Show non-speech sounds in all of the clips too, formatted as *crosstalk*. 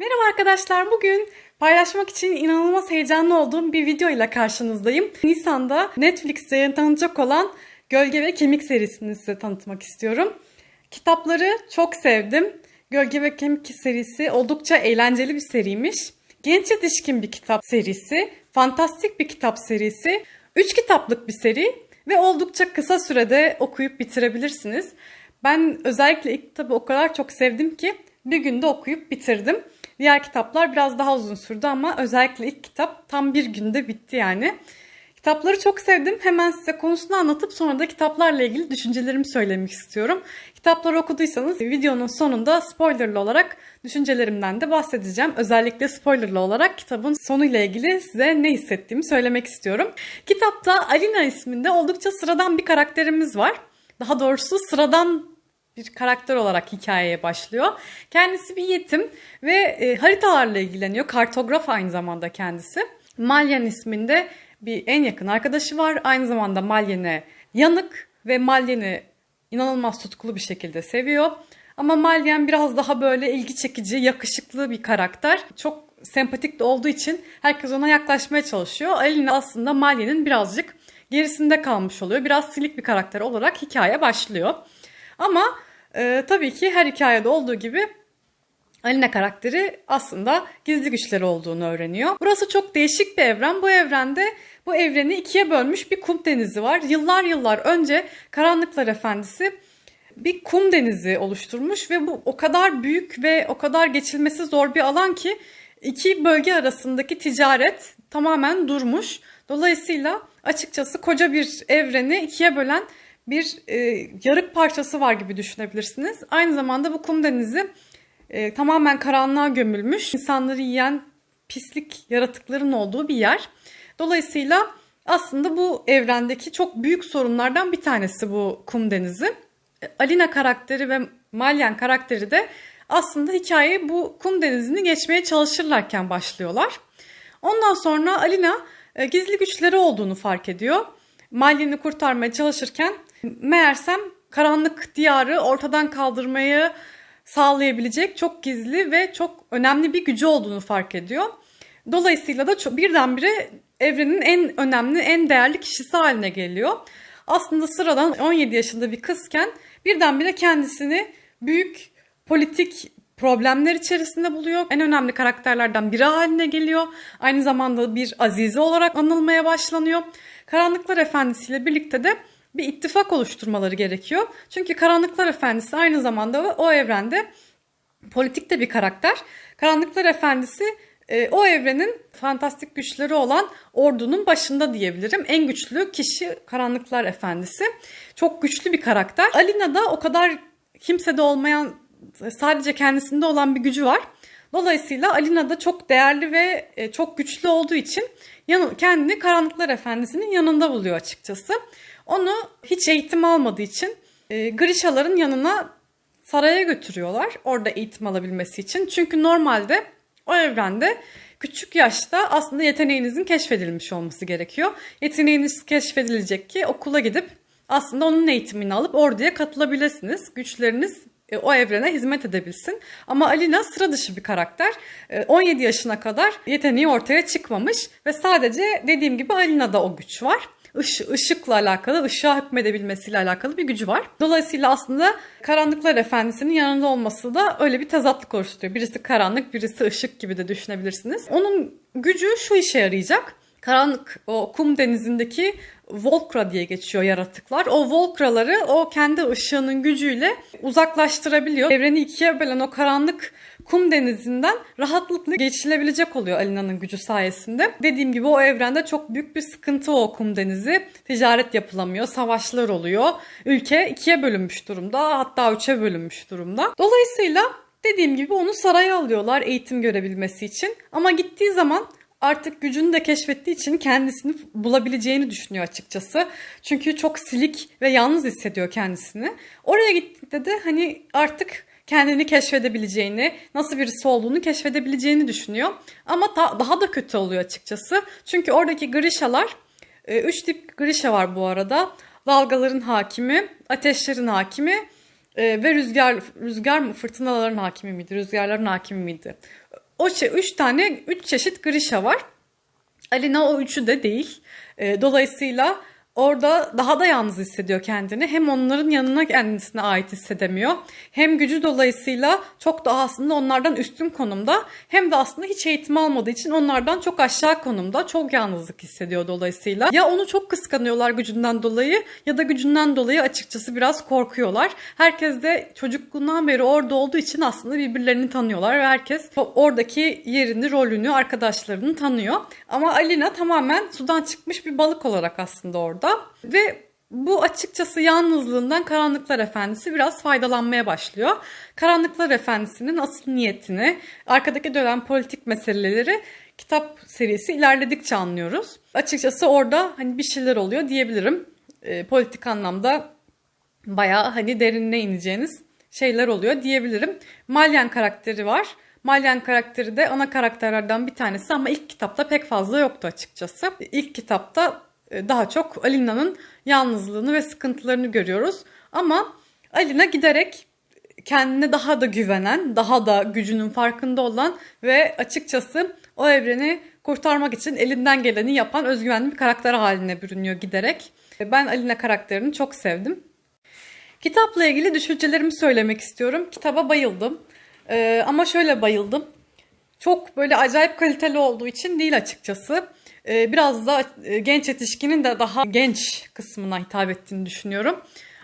Merhaba arkadaşlar. Bugün paylaşmak için inanılmaz heyecanlı olduğum bir video ile karşınızdayım. Nisan'da Netflix'te yayınlanacak olan Gölge ve Kemik serisini size tanıtmak istiyorum. Kitapları çok sevdim. Gölge ve Kemik serisi oldukça eğlenceli bir seriymiş. Genç yetişkin bir kitap serisi, fantastik bir kitap serisi, 3 kitaplık bir seri ve oldukça kısa sürede okuyup bitirebilirsiniz. Ben özellikle ilk kitabı o kadar çok sevdim ki bir günde okuyup bitirdim. Diğer kitaplar biraz daha uzun sürdü ama özellikle ilk kitap tam bir günde bitti yani. Kitapları çok sevdim. Hemen size konusunu anlatıp sonra da kitaplarla ilgili düşüncelerimi söylemek istiyorum. Kitapları okuduysanız videonun sonunda spoilerlı olarak düşüncelerimden de bahsedeceğim. Özellikle spoilerlı olarak kitabın sonuyla ilgili size ne hissettiğimi söylemek istiyorum. Kitapta Alina isminde oldukça sıradan bir karakterimiz var. Daha doğrusu sıradan bir karakter olarak hikayeye başlıyor. Kendisi bir yetim ve e, haritalarla ilgileniyor. Kartograf aynı zamanda kendisi. Malyen isminde bir en yakın arkadaşı var. Aynı zamanda Malyen'e yanık ve Malyen'i inanılmaz tutkulu bir şekilde seviyor. Ama Malyen biraz daha böyle ilgi çekici, yakışıklı bir karakter. Çok sempatik de olduğu için herkes ona yaklaşmaya çalışıyor. Alina aslında Malyen'in birazcık gerisinde kalmış oluyor. Biraz silik bir karakter olarak hikaye başlıyor. Ama e, tabii ki her hikayede olduğu gibi Alina karakteri aslında gizli güçleri olduğunu öğreniyor. Burası çok değişik bir evren. Bu evrende bu evreni ikiye bölmüş bir kum denizi var. Yıllar yıllar önce Karanlıklar Efendisi bir kum denizi oluşturmuş ve bu o kadar büyük ve o kadar geçilmesi zor bir alan ki iki bölge arasındaki ticaret tamamen durmuş. Dolayısıyla açıkçası koca bir evreni ikiye bölen bir e, yarık parçası var gibi düşünebilirsiniz. Aynı zamanda bu kum denizi e, tamamen karanlığa gömülmüş, insanları yiyen pislik yaratıkların olduğu bir yer. Dolayısıyla aslında bu evrendeki çok büyük sorunlardan bir tanesi bu kum denizi. Alina karakteri ve Malyan karakteri de aslında hikaye bu kum denizini geçmeye çalışırlarken başlıyorlar. Ondan sonra Alina e, gizli güçleri olduğunu fark ediyor. Malyen'i kurtarmaya çalışırken meğersem karanlık diyarı ortadan kaldırmayı sağlayabilecek çok gizli ve çok önemli bir gücü olduğunu fark ediyor. Dolayısıyla da çok, birdenbire evrenin en önemli, en değerli kişisi haline geliyor. Aslında sıradan 17 yaşında bir kızken birdenbire kendisini büyük politik problemler içerisinde buluyor. En önemli karakterlerden biri haline geliyor. Aynı zamanda bir azize olarak anılmaya başlanıyor. Karanlıklar Efendisi ile birlikte de bir ittifak oluşturmaları gerekiyor. Çünkü Karanlıklar Efendisi aynı zamanda o evrende politik de bir karakter. Karanlıklar Efendisi e, o evrenin fantastik güçleri olan ordunun başında diyebilirim. En güçlü kişi Karanlıklar Efendisi. Çok güçlü bir karakter. Alina da o kadar kimsede olmayan sadece kendisinde olan bir gücü var. Dolayısıyla Alina da çok değerli ve e, çok güçlü olduğu için kendini Karanlıklar Efendisi'nin yanında buluyor açıkçası. Onu hiç eğitim almadığı için e, Grisha'ların yanına saraya götürüyorlar orada eğitim alabilmesi için. Çünkü normalde o evrende küçük yaşta aslında yeteneğinizin keşfedilmiş olması gerekiyor. Yeteneğiniz keşfedilecek ki okula gidip aslında onun eğitimini alıp orduya katılabilirsiniz. Güçleriniz o evrene hizmet edebilsin. Ama Alina sıra dışı bir karakter. 17 e, yaşına kadar yeteneği ortaya çıkmamış ve sadece dediğim gibi Alina'da o güç var ışıkla alakalı, ışığa hükmedebilmesiyle alakalı bir gücü var. Dolayısıyla aslında Karanlıklar Efendisi'nin yanında olması da öyle bir tezatlık oluşturuyor. Birisi karanlık, birisi ışık gibi de düşünebilirsiniz. Onun gücü şu işe yarayacak. Karanlık o kum denizindeki Volkra diye geçiyor yaratıklar. O Volkraları o kendi ışığının gücüyle uzaklaştırabiliyor. Evreni ikiye bölen o karanlık kum denizinden rahatlıkla geçilebilecek oluyor Alina'nın gücü sayesinde. Dediğim gibi o evrende çok büyük bir sıkıntı o kum denizi. Ticaret yapılamıyor, savaşlar oluyor. Ülke ikiye bölünmüş durumda hatta üçe bölünmüş durumda. Dolayısıyla dediğim gibi onu saraya alıyorlar eğitim görebilmesi için. Ama gittiği zaman artık gücünü de keşfettiği için kendisini bulabileceğini düşünüyor açıkçası. Çünkü çok silik ve yalnız hissediyor kendisini. Oraya gittiğinde de hani artık kendini keşfedebileceğini, nasıl birisi olduğunu keşfedebileceğini düşünüyor. Ama ta, daha da kötü oluyor açıkçası. Çünkü oradaki Grisha'lar, e, üç tip Grisha var bu arada. Dalgaların hakimi, ateşlerin hakimi e, ve rüzgar rüzgar mı fırtınaların hakimi miydi, rüzgarların hakimi miydi? O şey, üç tane, üç çeşit Grisha var. Alina o üçü de değil. E, dolayısıyla orada daha da yalnız hissediyor kendini. Hem onların yanına kendisine ait hissedemiyor. Hem gücü dolayısıyla çok daha aslında onlardan üstün konumda. Hem de aslında hiç eğitim almadığı için onlardan çok aşağı konumda. Çok yalnızlık hissediyor dolayısıyla. Ya onu çok kıskanıyorlar gücünden dolayı ya da gücünden dolayı açıkçası biraz korkuyorlar. Herkes de çocukluğundan beri orada olduğu için aslında birbirlerini tanıyorlar ve herkes oradaki yerini, rolünü, arkadaşlarını tanıyor. Ama Alina tamamen sudan çıkmış bir balık olarak aslında orada. Ve bu açıkçası yalnızlığından Karanlıklar Efendisi biraz faydalanmaya başlıyor. Karanlıklar Efendisi'nin asıl niyetini, arkadaki dönen politik meseleleri kitap serisi ilerledikçe anlıyoruz. Açıkçası orada hani bir şeyler oluyor diyebilirim. E, politik anlamda bayağı hani derinine ineceğiniz şeyler oluyor diyebilirim. Malyan karakteri var. Malyan karakteri de ana karakterlerden bir tanesi ama ilk kitapta pek fazla yoktu açıkçası. İlk kitapta daha çok Alina'nın yalnızlığını ve sıkıntılarını görüyoruz. Ama Alina giderek kendine daha da güvenen, daha da gücünün farkında olan ve açıkçası o evreni kurtarmak için elinden geleni yapan özgüvenli bir karakter haline bürünüyor giderek. E, ben Alina karakterini çok sevdim. Kitapla ilgili düşüncelerimi söylemek istiyorum. Kitaba bayıldım. Ee, ama şöyle bayıldım. Çok böyle acayip kaliteli olduğu için değil açıkçası. Ee, biraz da e, genç yetişkinin de daha genç kısmına hitap ettiğini düşünüyorum.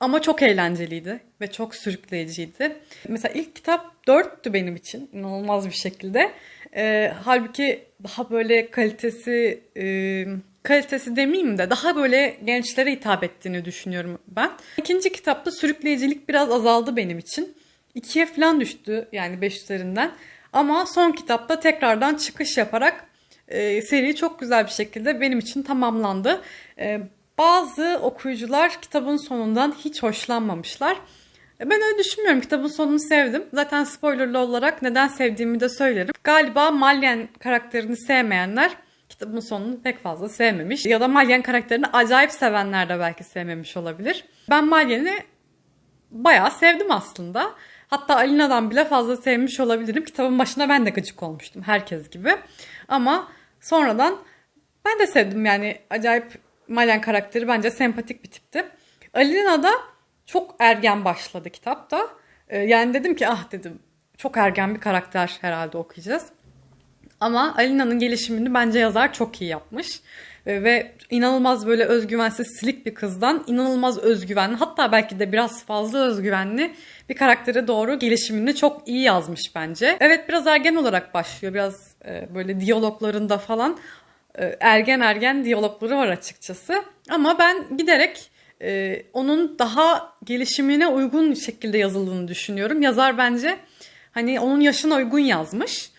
Ama çok eğlenceliydi ve çok sürükleyiciydi. Mesela ilk kitap dörttü benim için inanılmaz bir şekilde. Ee, halbuki daha böyle kalitesi e, kalitesi demeyeyim de daha böyle gençlere hitap ettiğini düşünüyorum ben. İkinci kitapta sürükleyicilik biraz azaldı benim için. İkiye falan düştü yani beş üzerinden. Ama son kitapta tekrardan çıkış yaparak e, seri çok güzel bir şekilde benim için tamamlandı. E, bazı okuyucular kitabın sonundan hiç hoşlanmamışlar. E, ben öyle düşünmüyorum. Kitabın sonunu sevdim. Zaten spoilerlı olarak neden sevdiğimi de söylerim. Galiba Malyen karakterini sevmeyenler kitabın sonunu pek fazla sevmemiş. Ya da Malyen karakterini acayip sevenler de belki sevmemiş olabilir. Ben Malyen'i bayağı sevdim aslında. Hatta Alina'dan bile fazla sevmiş olabilirim. Kitabın başına ben de gıcık olmuştum herkes gibi. Ama sonradan ben de sevdim yani acayip Malyen karakteri bence sempatik bir tipti. Alina da çok ergen başladı kitapta. Ee, yani dedim ki ah dedim çok ergen bir karakter herhalde okuyacağız. Ama Alina'nın gelişimini bence yazar çok iyi yapmış. Ee, ve inanılmaz böyle özgüvensiz silik bir kızdan inanılmaz özgüvenli hatta belki de biraz fazla özgüvenli bir karaktere doğru gelişimini çok iyi yazmış bence. Evet biraz ergen olarak başlıyor biraz e, böyle diyaloglarında falan e, ergen ergen diyalogları var açıkçası. Ama ben giderek e, onun daha gelişimine uygun şekilde yazıldığını düşünüyorum. Yazar bence hani onun yaşına uygun yazmış.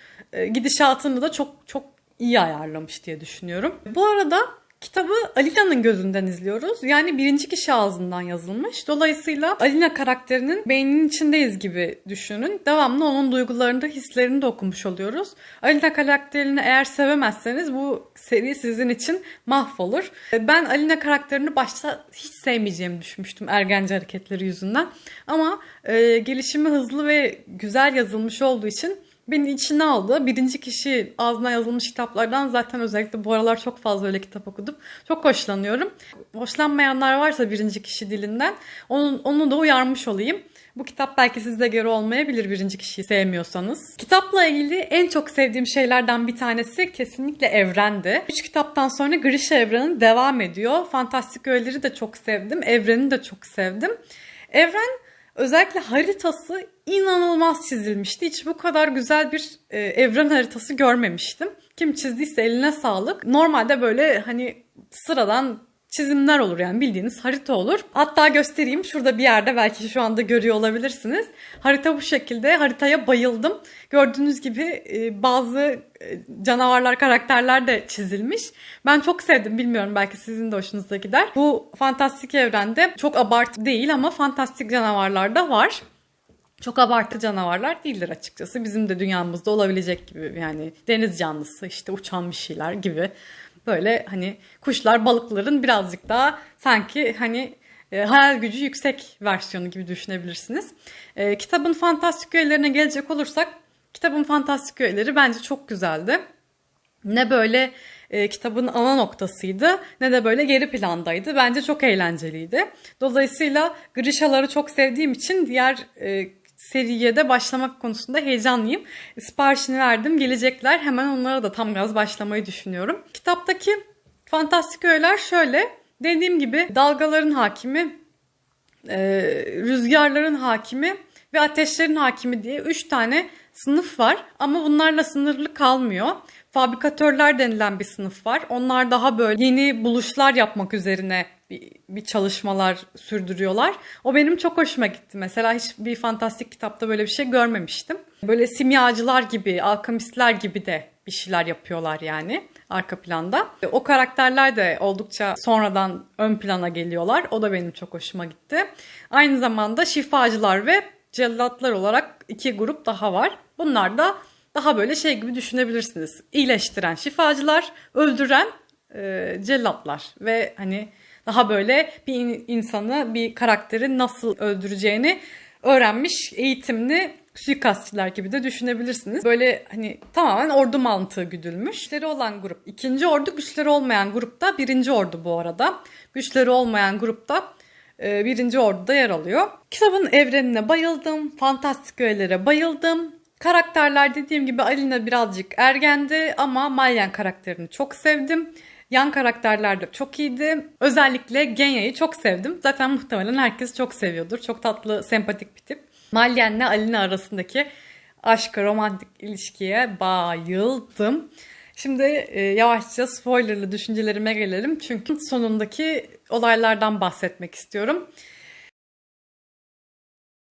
Gidişatını da çok çok iyi ayarlamış diye düşünüyorum. Bu arada Kitabı Alina'nın gözünden izliyoruz. Yani birinci kişi ağzından yazılmış. Dolayısıyla Alina karakterinin beyninin içindeyiz gibi düşünün. Devamlı onun duygularını da hislerini de okumuş oluyoruz. Alina karakterini eğer sevemezseniz bu seri sizin için mahvolur. Ben Alina karakterini başta hiç sevmeyeceğimi düşünmüştüm ergence hareketleri yüzünden. Ama e, gelişimi hızlı ve güzel yazılmış olduğu için beni içine aldı. Birinci kişi ağzına yazılmış kitaplardan zaten özellikle bu aralar çok fazla öyle kitap okudum. Çok hoşlanıyorum. Hoşlanmayanlar varsa birinci kişi dilinden onu, onu da uyarmış olayım. Bu kitap belki sizde göre olmayabilir birinci kişiyi sevmiyorsanız. Kitapla ilgili en çok sevdiğim şeylerden bir tanesi kesinlikle evrendi. Üç kitaptan sonra Grisha evreni devam ediyor. Fantastik öğeleri de çok sevdim. Evreni de çok sevdim. Evren Özellikle haritası inanılmaz çizilmişti. Hiç bu kadar güzel bir e, evren haritası görmemiştim. Kim çizdiyse eline sağlık. Normalde böyle hani sıradan çizimler olur yani bildiğiniz harita olur. Hatta göstereyim şurada bir yerde belki şu anda görüyor olabilirsiniz. Harita bu şekilde haritaya bayıldım. Gördüğünüz gibi e, bazı e, canavarlar karakterler de çizilmiş. Ben çok sevdim bilmiyorum belki sizin de hoşunuza gider. Bu fantastik evrende çok abartı değil ama fantastik canavarlar da var çok abartı canavarlar değildir açıkçası. Bizim de dünyamızda olabilecek gibi yani deniz canlısı işte uçan bir şeyler gibi böyle hani kuşlar balıkların birazcık daha sanki hani e, hayal gücü yüksek versiyonu gibi düşünebilirsiniz. E, kitabın fantastik öğelerine gelecek olursak Kitabın fantastik öğeleri bence çok güzeldi. Ne böyle e, kitabın ana noktasıydı ne de böyle geri plandaydı. Bence çok eğlenceliydi. Dolayısıyla Grisha'ları çok sevdiğim için diğer e, seriye de başlamak konusunda heyecanlıyım. Siparişini verdim gelecekler hemen onlara da tam gaz başlamayı düşünüyorum. Kitaptaki fantastik öğeler şöyle. Dediğim gibi dalgaların hakimi, e, rüzgarların hakimi ve ateşlerin hakimi diye 3 tane sınıf var. Ama bunlarla sınırlı kalmıyor. Fabrikatörler denilen bir sınıf var. Onlar daha böyle yeni buluşlar yapmak üzerine bir, bir çalışmalar sürdürüyorlar. O benim çok hoşuma gitti. Mesela hiç bir fantastik kitapta böyle bir şey görmemiştim. Böyle simyacılar gibi, alkemistler gibi de bir şeyler yapıyorlar yani arka planda. O karakterler de oldukça sonradan ön plana geliyorlar. O da benim çok hoşuma gitti. Aynı zamanda şifacılar ve cellatlar olarak iki grup daha var. Bunlar da daha böyle şey gibi düşünebilirsiniz. İyileştiren şifacılar, öldüren e, cellatlar ve hani daha böyle bir insanı, bir karakteri nasıl öldüreceğini öğrenmiş, eğitimli suikastçılar gibi de düşünebilirsiniz. Böyle hani tamamen ordu mantığı güdülmüş. Güçleri olan grup ikinci ordu, güçleri olmayan grupta birinci ordu bu arada. Güçleri olmayan grupta e, birinci orduda yer alıyor. Kitabın evrenine bayıldım, fantastik öğelere bayıldım. Karakterler dediğim gibi Alina birazcık ergendi ama Malyen karakterini çok sevdim. Yan karakterler de çok iyiydi. Özellikle Genya'yı çok sevdim. Zaten muhtemelen herkes çok seviyordur. Çok tatlı, sempatik bir tip. Malyen'le Alina arasındaki aşka, romantik ilişkiye bayıldım. Şimdi e, yavaşça spoilerlı düşüncelerime gelelim. Çünkü sonundaki olaylardan bahsetmek istiyorum.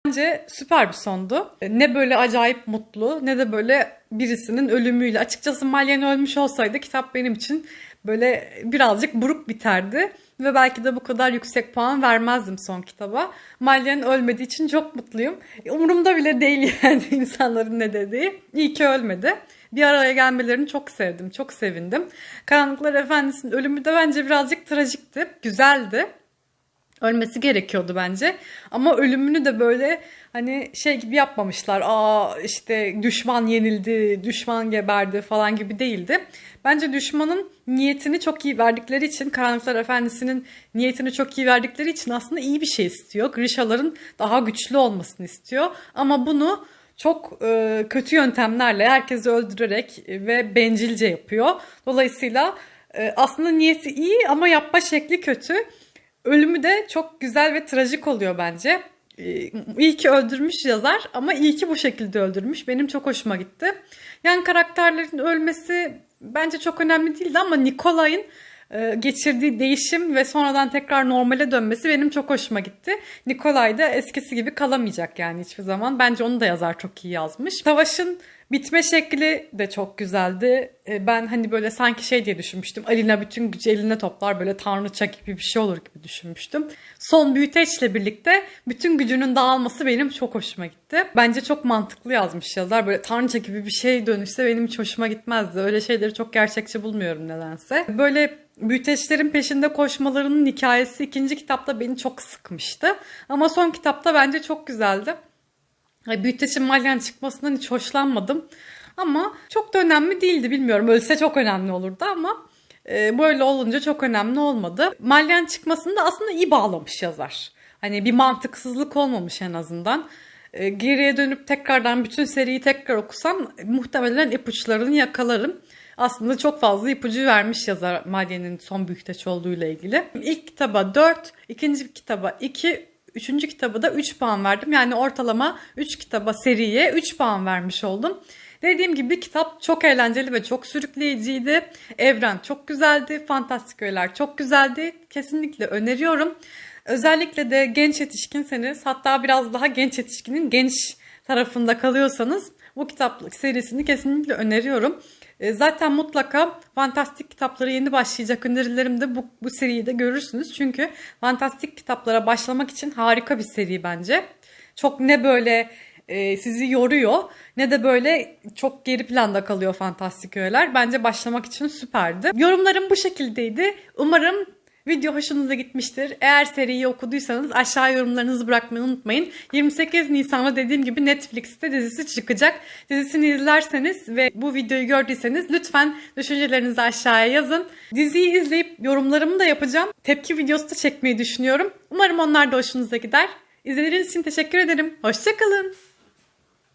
Bence süper bir sondu. Ne böyle acayip mutlu ne de böyle birisinin ölümüyle. Açıkçası Malyen ölmüş olsaydı kitap benim için böyle birazcık buruk biterdi. Ve belki de bu kadar yüksek puan vermezdim son kitaba. Malyen ölmediği için çok mutluyum. Umurumda bile değil *laughs* yani insanların ne dediği. İyi ki ölmedi. Bir araya gelmelerini çok sevdim, çok sevindim. Karanlıklar Efendisi'nin ölümü de bence birazcık trajikti, güzeldi. Ölmesi gerekiyordu bence. Ama ölümünü de böyle hani şey gibi yapmamışlar. Aa işte düşman yenildi, düşman geberdi falan gibi değildi. Bence düşmanın niyetini çok iyi verdikleri için, Karanlıklar Efendisi'nin niyetini çok iyi verdikleri için aslında iyi bir şey istiyor. Grishaların daha güçlü olmasını istiyor. Ama bunu çok e, kötü yöntemlerle herkesi öldürerek ve bencilce yapıyor. Dolayısıyla e, aslında niyeti iyi ama yapma şekli kötü. Ölümü de çok güzel ve trajik oluyor bence. Ee, iyi ki öldürmüş yazar ama iyi ki bu şekilde öldürmüş. Benim çok hoşuma gitti. Yani karakterlerin ölmesi bence çok önemli değildi ama Nikolay'ın e, geçirdiği değişim ve sonradan tekrar normale dönmesi benim çok hoşuma gitti. Nikolay da eskisi gibi kalamayacak yani hiçbir zaman. Bence onu da yazar çok iyi yazmış. Savaşın Bitme şekli de çok güzeldi. E, ben hani böyle sanki şey diye düşünmüştüm. Alina bütün gücü eline toplar böyle tanrıça gibi bir şey olur gibi düşünmüştüm. Son büyüteçle birlikte bütün gücünün dağılması benim çok hoşuma gitti. Bence çok mantıklı yazmış yazar. Böyle tanrıça gibi bir şey dönüşse benim hiç hoşuma gitmezdi. Öyle şeyleri çok gerçekçi bulmuyorum nedense. Böyle büyüteçlerin peşinde koşmalarının hikayesi ikinci kitapta beni çok sıkmıştı. Ama son kitapta bence çok güzeldi. Büyüteçin Malyan çıkmasından hiç hoşlanmadım. Ama çok da önemli değildi bilmiyorum. Ölse çok önemli olurdu ama e, böyle olunca çok önemli olmadı. Malyan çıkmasını da aslında iyi bağlamış yazar. Hani bir mantıksızlık olmamış en azından. E, geriye dönüp tekrardan bütün seriyi tekrar okusam muhtemelen ipuçlarını yakalarım. Aslında çok fazla ipucu vermiş yazar Malyen'in son büyüteç olduğuyla ilgili. İlk kitaba 4, ikinci kitaba 2, Üçüncü kitabı da 3 puan verdim. Yani ortalama 3 kitaba seriye 3 puan vermiş oldum. Dediğim gibi kitap çok eğlenceli ve çok sürükleyiciydi. Evren çok güzeldi. Fantastik öğeler çok güzeldi. Kesinlikle öneriyorum. Özellikle de genç yetişkinseniz hatta biraz daha genç yetişkinin genç tarafında kalıyorsanız bu kitap serisini kesinlikle öneriyorum. E, zaten mutlaka fantastik kitaplara yeni başlayacak önerilerimde bu, bu seriyi de görürsünüz. Çünkü fantastik kitaplara başlamak için harika bir seri bence. Çok ne böyle e, sizi yoruyor ne de böyle çok geri planda kalıyor fantastik öğeler. Bence başlamak için süperdi. Yorumlarım bu şekildeydi. Umarım Video hoşunuza gitmiştir. Eğer seriyi okuduysanız aşağı yorumlarınızı bırakmayı unutmayın. 28 Nisan'da dediğim gibi Netflix'te dizisi çıkacak. Dizisini izlerseniz ve bu videoyu gördüyseniz lütfen düşüncelerinizi aşağıya yazın. Diziyi izleyip yorumlarımı da yapacağım. Tepki videosu da çekmeyi düşünüyorum. Umarım onlar da hoşunuza gider. İzlediğiniz için teşekkür ederim. Hoşçakalın.